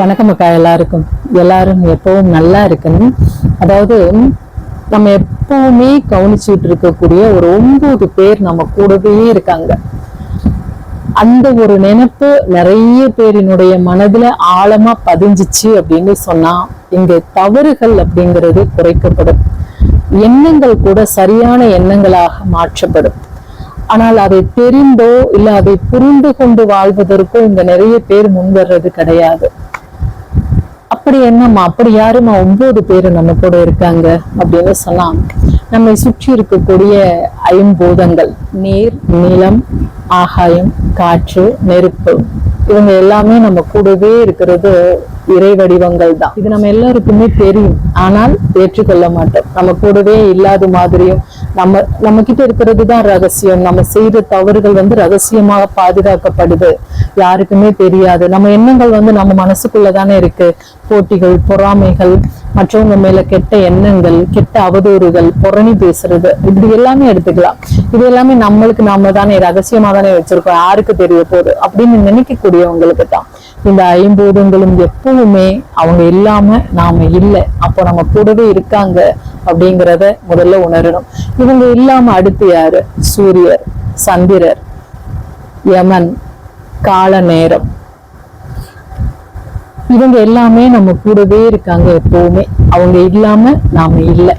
வணக்கம் அக்கா எல்லாருக்கும். எல்லாரும் எப்பவும் நல்லா இருக்கணும். அதாவது நம்ம எப்பவுமே கவனிச்சுட்டு இருக்கக்கூடிய ஒரு ஒன்பது பேர் நம்ம கூடவே இருக்காங்க. அந்த ஒரு நினைப்பு நிறைய பேரினுடைய மனதுல ஆழமா பதிஞ்சிச்சு அப்படின்னு சொன்னா இங்க தவறுகள் அப்படிங்கிறது குறைக்கப்படும். எண்ணங்கள் கூட சரியான எண்ணங்களாக மாற்றப்படும். ஆனால் அதை தெரிந்தோ இல்ல அதை புரிந்து கொண்டு வாழ்வதற்கோ இங்க நிறைய பேர் முன் வர்றது கிடையாது. அப்படி என்னம்மா? அப்படி யாருமா ஒன்பது பேர் நம்ம கூட இருக்காங்க அப்படின்னு சொல்லலாம் நம்மை சுற்றி இருக்கக்கூடிய ஐம்பூதங்கள். நீர் நிலம் ஆகாயம் காற்று நெருப்பு. இவங்க எல்லாமே நம்ம கூடவே இருக்கிறது இறை வடிவங்கள் தான். இது நம்ம எல்லாருக்குமே தெரியும். ஆனால் ஏற்றுக்கொள்ள மாட்டோம். நம்ம கூடவே இல்லாத மாதிரியும் நம்ம நம்ம கிட்ட இருக்கிறது தான் ரகசியம். நம்ம செய்த தவறுகள் வந்து ரகசியமாக பாதுகாக்கப்படுது. யாருக்குமே தெரியாது. நம்ம எண்ணங்கள் வந்து நம்ம மனசுக்குள்ள தானே இருக்கு. போட்டிகள் பொறாமைகள் மற்றவங்க மேல கெட்ட எண்ணங்கள் கெட்ட அவதூறுகள் புரணி பேசுறது. இப்படி எல்லாமே எடுத்துக்கலாம். இது எல்லாமே நம்மளுக்கு நாம தானே ரகசியமா தானே வச்சிருக்கோம். யாருக்கு தெரிய போகுது? அப்படின்னு நினைக்கக்கூடியவங்களுக்கு தான். இந்த ஐம்பூதங்களும் எப்பவுமே அவங்க இல்லாம நாம இல்லை. அப்போ நம்ம கூடவே இருக்காங்க அப்படிங்கிறத முதல்ல உணரணும். இவங்க இல்லாம அடுத்து யாரு? சூரியர் சந்திரர் யமன் கால நேரம். இவங்க எல்லாமே நம்ம கூடவே இருக்காங்க எப்பவுமே. அவங்க இல்லாம நாம இல்லை.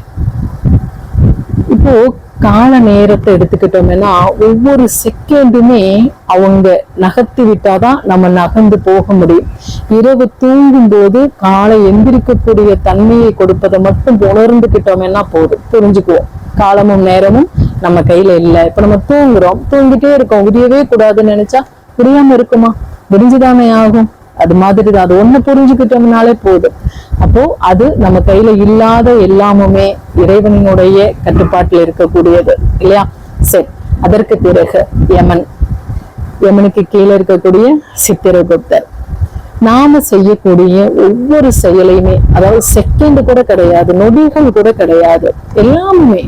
இப்போ கால நேரத்தை எடுத்துக்கிட்டோம்னா ஒவ்வொரு செகண்டுமே அவங்க நகர்த்தி விட்டாதான் நம்ம நகர்ந்து போக முடியும். இரவு தூங்கும் போது காலை எந்திரிக்கக்கூடிய தன்மையை கொடுப்பதை மட்டும் உணர்ந்துக்கிட்டோம்னா போதும். புரிஞ்சுக்குவோம். காலமும் நேரமும் நம்ம கையில இல்லை. இப்ப நம்ம தூங்குறோம். தூங்கிட்டே இருக்கோம். விடியவே கூடாதுன்னு நினைச்சா புரியாம இருக்குமா? விடிஞ்சுதானே ஆகும். அது மாதிரி தான். அது ஒண்ணு புரிஞ்சுக்கிட்டோம்னாலே போதும். அப்போ அது நம்ம கையில இல்லாத எல்லாமுமே இறைவனினுடைய கட்டுப்பாட்டில் இருக்கக்கூடியது. இல்லையா? சரி. அதற்கு பிறகு யமன். யமனுக்கு கீழே இருக்கக்கூடிய சித்திரகுப்தர். நாம செய்யக்கூடிய ஒவ்வொரு செயலையுமே அதாவது செகண்ட் கூட கிடையாது நொடிகள் கூட கிடையாது எல்லாமே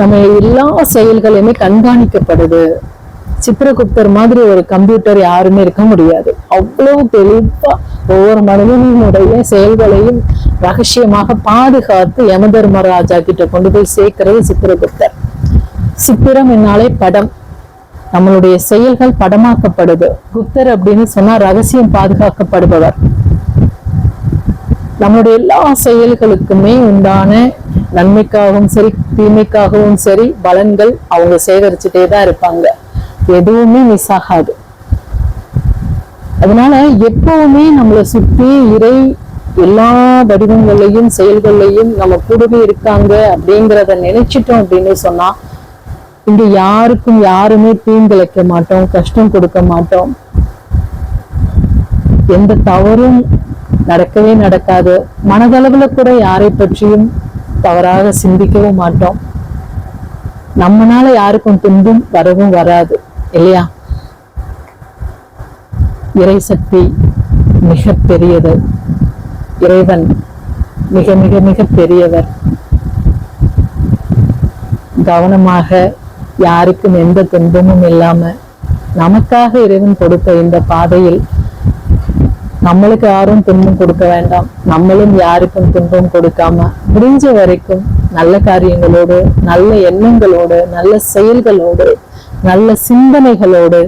நம்ம எல்லா செயல்களையுமே கண்காணிக்கப்படுது. சித்திரகுப்தர் மாதிரி ஒரு கம்ப்யூட்டர் யாருமே இருக்க முடியாது. அவ்வளவு தெளிவா ஒவ்வொரு மனிதனுடைய செயல்களையும் ரகசியமாக பாதுகாத்து யமதர்மராஜா கிட்ட கொண்டு போய் சேர்க்கிறது சித்திரகுப்தர். சித்திரம் என்னாலே படம். நம்மளுடைய செயல்கள் படமாக்கப்படுது. குப்தர் அப்படின்னு சொன்னா ரகசியம் பாதுகாக்கப்படுபவர். நம்மளுடைய எல்லா செயல்களுக்குமே உண்டான நன்மைக்காகவும் சரி தீமைக்காகவும் சரி பலன்கள் அவங்க சேகரிச்சுட்டே தான் இருப்பாங்க. எதுவுமே மிஸ் ஆகாது. அதனால எப்பவுமே நம்மளை சுற்றி இறை எல்லா வடிவங்களையும் செயல்களையும் நம்ம கூடவே இருக்காங்க அப்படிங்கிறத நினைச்சிட்டோம் அப்படின்னு சொன்னா இங்க யாருக்கும் யாருமே தீங்கிழைக்க மாட்டோம் கஷ்டம் கொடுக்க மாட்டோம். எந்த தவறும் நடக்கவே நடக்காது. மனதளவுல கூட யாரை பற்றியும் தவறாக சிந்திக்கவும் மாட்டோம். நம்மனால யாருக்கும் துன்பம் வரவும் வராது. இல்லையா? இறை சக்தி மிக பெரியது இறைவன் மிக மிக மிக பெரியவர். கவனமாக யாருக்கும் எந்த துன்பமும் இல்லாம நமக்காக இறைவன் கொடுத்த இந்த பாதையில் நம்மளுக்கு யாரும் துன்பம் கொடுக்க வேண்டாம். நம்மளும் யாருக்கும் துன்பம் கொடுக்காம முடிஞ்ச வரைக்கும் நல்ல காரியங்களோடு நல்ல எண்ணங்களோடு நல்ல செயல்களோடு நல்ல சிந்தனைகளோடு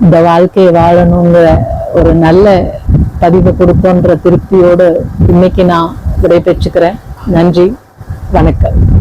இந்த வாழ்க்கையை வாழணுங்கிற ஒரு நல்ல பதிவு கொடுப்போன்ற திருப்தியோடு இன்னைக்கு நான் விடைபெற்றுக்கிறேன். நன்றி. வணக்கம்.